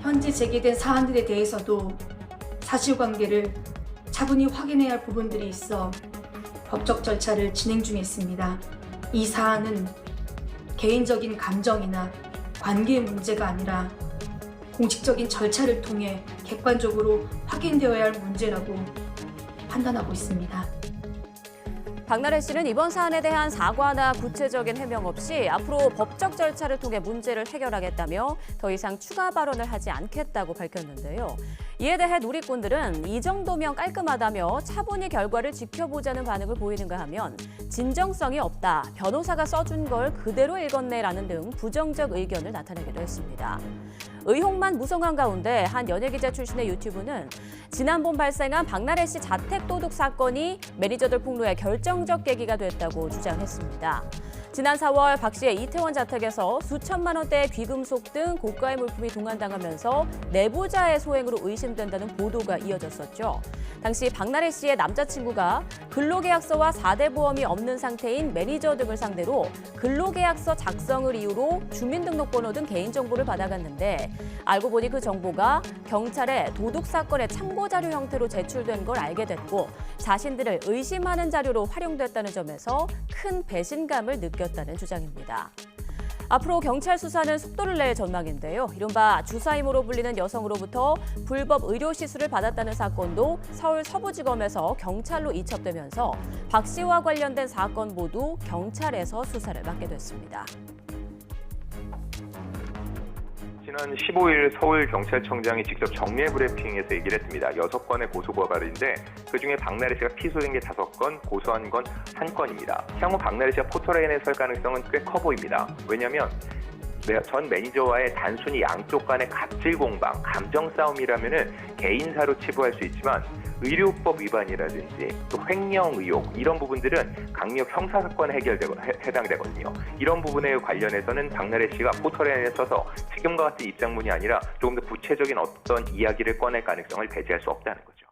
현재 제기된 사안들에 대해서도 사실관계를 차분히 확인해야 할 부분들이 있어 법적 절차를 진행 중에 있습니다. 이 사안은 개인적인 감정이나 관계의 문제가 아니라 공식적인 절차를 통해 객관적으로 확인되어야 할 문제라고 판단하고 있습니다. 박나래 씨는 이번 사안에 대한 사과나 구체적인 해명 없이 앞으로 법적 절차를 통해 문제를 해결하겠다며 더 이상 추가 발언을 하지 않겠다고 밝혔는데요. 이에 대해 누리꾼들은 이 정도면 깔끔하다며 차분히 결과를 지켜보자는 반응을 보이는가 하면 진정성이 없다, 변호사가 써준 걸 그대로 읽었네라는 등 부정적 의견을 나타내기도 했습니다. 의혹만 무성한 가운데 한 연예기자 출신의 유튜브는 지난 봄 발생한 박나래 씨 자택 도둑 사건이 매니저들 폭로의 결정적 계기가 됐다고 주장했습니다. 지난 4월 박 씨의 이태원 자택에서 수천만 원대의 귀금속 등 고가의 물품이 동환당하면서 내부자의 소행으로 의심 된다는 보도가 이어졌었죠. 당시 박나래 씨의 남자친구가 근로계약서와 4대 보험이 없는 상태인 매니저 등을 상대로 근로계약서 작성을 이유로 주민등록번호 등 개인정보를 받아갔는데 알고 보니 그 정보가 경찰에 도둑 사건의 참고 자료 형태로 제출된 걸 알게 됐고 자신들을 의심하는 자료로 활용됐다는 점에서 큰 배신감을 느꼈다는 주장입니다. 앞으로 경찰 수사는 속도를 낼 전망인데요. 이른바 주사임으로 불리는 여성으로부터 불법 의료 시술을 받았다는 사건도 서울 서부지검에서 경찰로 이첩되면서 박 씨와 관련된 사건 모두 경찰에서 수사를 맡게 됐습니다. 지난 15일 서울경찰청장이 직접 정례 브리핑에서 얘기를 했습니다. 여섯 건의 고소고발인데 그중에 박나래 씨가 피소된 게 다섯 건, 고소한 건한 건입니다. 향후 박나래 씨가 포토레인에 설 가능성은 꽤 커 보입니다. 왜냐하면 네, 전 매니저와의 단순히 양쪽 간의 갑질 공방, 감정 싸움이라면은 개인사로 치부할 수 있지만 의료법 위반이라든지 또 횡령 의혹 이런 부분들은 강력 형사 사건에 해결되고 해- 해당되거든요. 이런 부분에 관련해서는 박나래 씨가 포털에 서서 지금과 같은 입장문이 아니라 조금 더 구체적인 어떤 이야기를 꺼낼 가능성을 배제할 수 없다는 거죠.